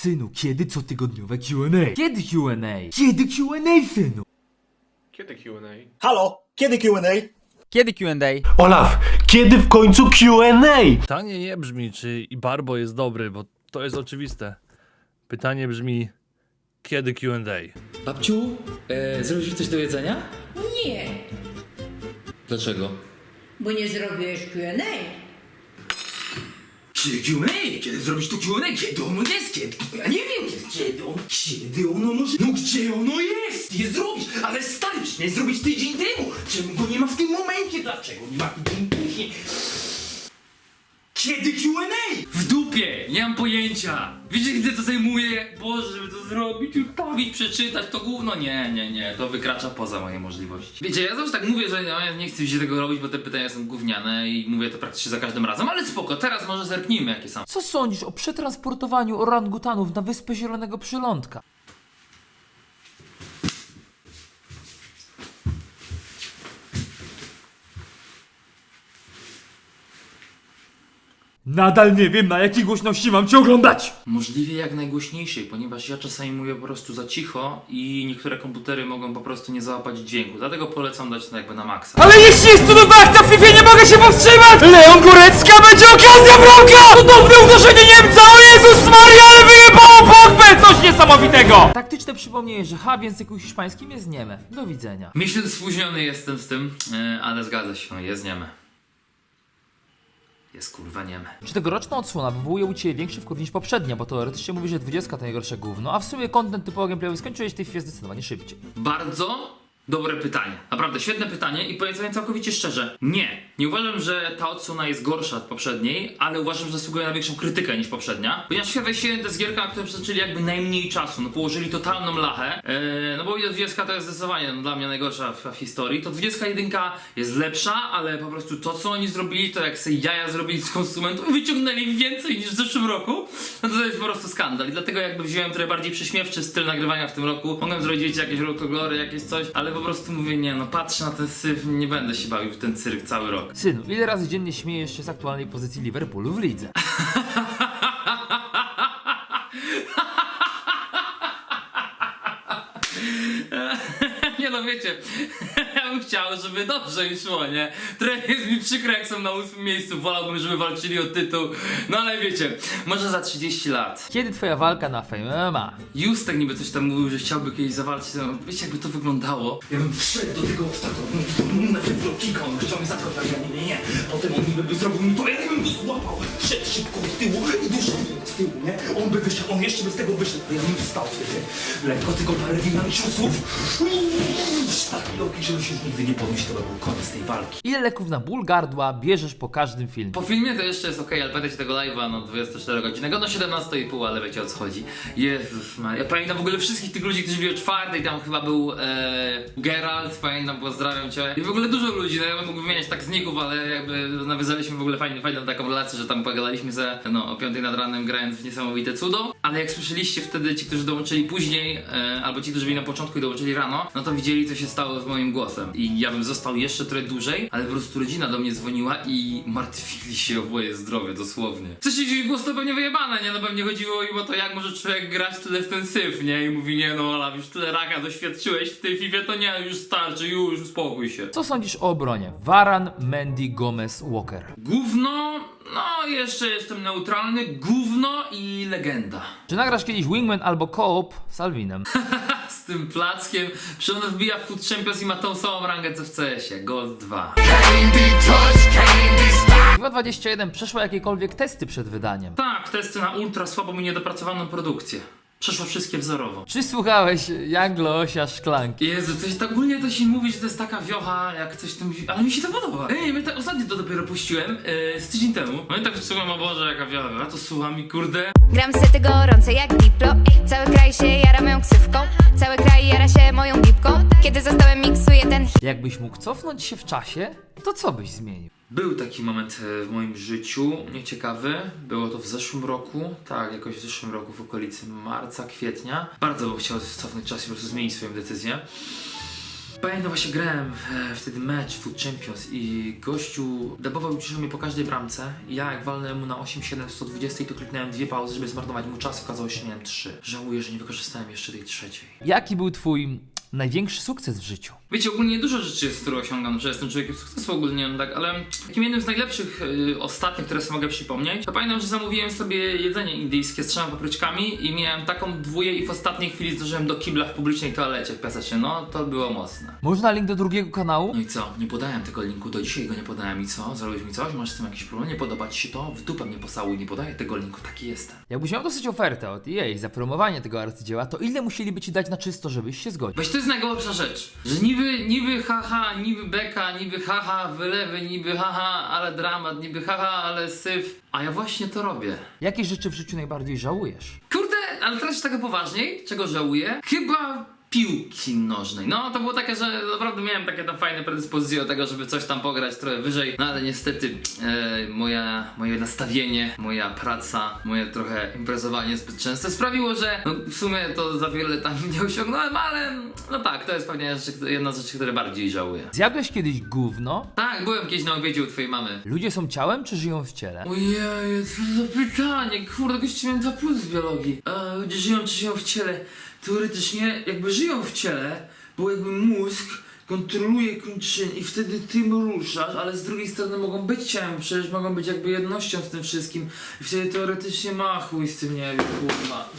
Synu, kiedy cotygodniowe Q&A? Kiedy Q&A? Kiedy Q&A, synu? Kiedy Q&A? Halo, kiedy Q&A? Kiedy Q&A? Olaf, kiedy w końcu Q&A? Pytanie nie brzmi, czy i Barbo jest dobry, bo to jest oczywiste. Pytanie brzmi, kiedy Q&A? Babciu, e, zrobisz mi coś do jedzenia? Nie, Dlaczego? bo nie zrobiłeś Q&A. Q&A? Kiedy zrobić to Q&A? Kiedy ono jest? Kiedy? Ja nie wiem, kiedy, kiedy on, kiedy ono może... No gdzie ono jest? Je zrobić, ale stary, przecież miałeś zrobić tydzień temu. Czemu go nie ma w tym momencie? Dlaczego nie ma tydzień później? Kiedy Q&A? W dupie! Nie mam pojęcia! Wiecie, gdy to zajmuje? Boże, żeby to zrobić, ustawić, przeczytać, to gówno? Nie, nie, nie, to wykracza poza moje możliwości. Wiecie, ja zawsze tak mówię, że no, ja nie chcę się tego robić, bo te pytania są gówniane i mówię to praktycznie za każdym razem, ale spoko, teraz może zerknijmy, jakie są. Co sądzisz o przetransportowaniu orangutanów na Wyspę Zielonego Przylądka? Nadal nie wiem, na jakiej głośności mam cię oglądać! Możliwie jak najgłośniejszej, ponieważ ja czasami mówię po prostu za cicho i niektóre komputery mogą po prostu nie załapać dźwięku, dlatego polecam dać to jakby na maksa. Ale jeśli jest to nowa akcja w FIFA, nie mogę się powstrzymać! Leon Gorecka będzie okazja bramka! Cudowne uderzenie Niemca! O Jezus Maria, ale wyjebało Pogbę! Coś niesamowitego! Taktyczne przypomnienie, że H w języku hiszpańskim jest nieme. Do widzenia. Miesiąc spóźniony jestem z tym, e, ale zgadza się, jest niemy. Jest kurwa niemy. Czy tegoroczna odsłona wywołuje u Ciebie większy wkurw niż poprzednia, bo teoretycznie mówi, że 20 to najgorsze gówno, a w sumie content typowo gameplayowy skończyłeś w tej chwili zdecydowanie szybciej. Bardzo dobre pytanie. Naprawdę świetne pytanie i sobie całkowicie szczerze. Nie. Nie uważam, że ta odsłona jest gorsza od poprzedniej, ale uważam, że zasługuje na większą krytykę niż poprzednia. Ponieważ Świat się to jest gierka, na którą przeznaczyli jakby najmniej czasu. No położyli totalną lachę. Eee, no bo 20 to jest zdecydowanie no, dla mnie najgorsza w, w historii. To 21 jest lepsza, ale po prostu to co oni zrobili, to jak sobie jaja zrobili z konsumentów i wyciągnęli więcej niż w zeszłym roku, no to, to jest po prostu skandal. I dlatego jakby wziąłem trochę bardziej prześmiewczy styl nagrywania w tym roku. Mogłem zrobić jakieś rotoglory, jakieś coś, ale po prostu mówię, nie no, patrzę na ten syf, nie będę się bawił w ten cyrk cały rok. Synu, ile razy dziennie śmiejesz się z aktualnej pozycji Liverpoolu w lidze? Nie no wiecie, bym chciał, żeby dobrze im szło, nie? Trochę jest mi przykro, jak są na ósmym miejscu, wolałbym, żeby walczyli o tytuł. No ale wiecie, może za 30 lat. Kiedy Twoja walka na Fame MMA? Justek niby coś tam mówił, że chciałby kiedyś zawalczyć, no, wiecie jakby to wyglądało? Ja bym wszedł do tego ostatniego, na ten flokika, on chciał mnie zatkać, nie, nie, nie. Potem on niby by zrobił mi to, ja bym go złapał, szedł szybko z tyłu i duszał tyłu, nie? On by wyszedł, on jeszcze by z tego wyszedł, a ja bym wstał wtedy, lekko tylko parę wina ciosów. Tak, Loki, żeby się nigdy nie podnieść, to by był koniec tej walki. Ile leków na ból gardła bierzesz po każdym filmie? Po filmie to jeszcze jest ok, ale pamiętajcie tego live'a, no 24 godzinnego, no 17,5, ale wiecie o co chodzi. Jezus Maria. Ja pamiętam w ogóle wszystkich tych ludzi, którzy byli o czwartej, tam chyba był e, Geralt, pamiętam, pozdrawiam cię. I w ogóle dużo ludzi, no ja bym mógł wymieniać tak zników, ale jakby nawiązaliśmy w ogóle fajną, fajną taką relację, że tam pogadaliśmy ze, no o 5 nad ranem grając w niesamowite cudo. Ale jak słyszeliście wtedy ci, którzy dołączyli później, e, albo ci, którzy byli na początku i dołączyli rano, no to widzieli co się stało z moim głosem. I ja bym został jeszcze trochę dłużej, ale po prostu rodzina do mnie dzwoniła i martwili się o moje zdrowie, dosłownie. Co się dzieje, głos to pewnie wyjebane, nie? No pewnie chodziło im o to, jak może człowiek grać tyle w ten syf, nie? I mówi, nie no, Olaf, już tyle raka doświadczyłeś w tej FIFA, to nie, już starczy, już uspokój się. Co sądzisz o obronie? Varan, Mendy, Gomez, Walker. Gówno, no jeszcze jestem neutralny, gówno i legenda. Czy nagrasz kiedyś Wingman albo Coop z Alvinem? Z tym plackiem, że on wbija w Food Champions i ma tą samą rangę co w CS-ie, Gold 2. FIFA 21 przeszła jakiekolwiek testy przed wydaniem. Tak, testy na ultra słabą i niedopracowaną produkcję. Przeszło wszystkie wzorowo. Czy słuchałeś Janglosia Szklanki? Jezu, coś tak ogólnie to się mówi, że to jest taka wiocha, jak coś tam... Ale mi się to podoba. Ej, my tak ostatnio to dopiero puściłem, yy, z tydzień temu. No i tak słucham, o Boże, jaka wiocha, to słucham i kurde... Gram sety gorące jak Diplo Cały kraj się jara moją ksywką Cały kraj jara się moją dipką Kiedy zostałem miksuję ten hit Jakbyś mógł cofnąć się w czasie, to co byś zmienił? Był taki moment e, w moim życiu, nieciekawy. Było to w zeszłym roku, tak, jakoś w zeszłym roku, w okolicy marca, kwietnia. Bardzo bym chciał cofnąć czas i po prostu zmienić swoją decyzję. Pamiętam właśnie grałem e, wtedy mecz Food Champions i gościu dabował uciszył mnie po każdej bramce i ja jak walnąłem mu na 8-7 w 120 to kliknąłem dwie pauzy, żeby zmarnować mu czas, okazało się, że miałem trzy. Żałuję, że nie wykorzystałem jeszcze tej trzeciej. Jaki był twój największy sukces w życiu? Wiecie, ogólnie dużo rzeczy jest, które osiągam, że jestem człowiekiem sukcesu ogólnie, no tak, ale takim jednym z najlepszych y, ostatnich, które sobie mogę przypomnieć, to pamiętam, że zamówiłem sobie jedzenie indyjskie z trzema papryczkami i miałem taką dwóję i w ostatniej chwili zdążyłem do kibla w publicznej toalecie wpisać się, no to było mocne. Można link do drugiego kanału? No i co? Nie podałem tego linku, do dzisiaj go nie podałem i co? Zrobiłeś mi coś? Masz z tym jakiś problem? Nie podoba ci się to? W dupę mnie posałuj, nie podaję tego linku, taki jestem. Jakbyś miał dosyć ofertę od EA za promowanie tego arcydzieła, to ile musieliby ci dać na czysto, żebyś się zgodził? Weź jest najgorsza rzecz, że niby, niby haha, niby beka, niby haha, wylewy, niby haha, ale dramat, niby haha, ale syf, a ja właśnie to robię. Jakie rzeczy w życiu najbardziej żałujesz? Kurde, ale teraz już tego poważniej, czego żałuję? Chyba piłki nożnej. No, to było takie, że naprawdę miałem takie tam fajne predyspozycje do tego, żeby coś tam pograć trochę wyżej, no ale niestety e, moja, moje nastawienie, moja praca, moje trochę imprezowanie zbyt częste sprawiło, że no, w sumie to za wiele tam nie osiągnąłem, ale no tak, to jest pewnie jedna z rzeczy, które bardziej żałuję. Zjadłeś kiedyś gówno? Tak, byłem kiedyś na obiedzie u twojej mamy. Ludzie są ciałem czy żyją w ciele? Ojej, co za pytanie, kurde, goście miałem 2 plus z biologii. E, ludzie żyją czy żyją w ciele? Teoretycznie jakby żyją w ciele, bo jakby mózg kontroluje kończyny i wtedy tym ruszasz, ale z drugiej strony mogą być ciałem, przecież mogą być jakby jednością z tym wszystkim i wtedy teoretycznie ma chuj z tym, nie wiem, kurwa.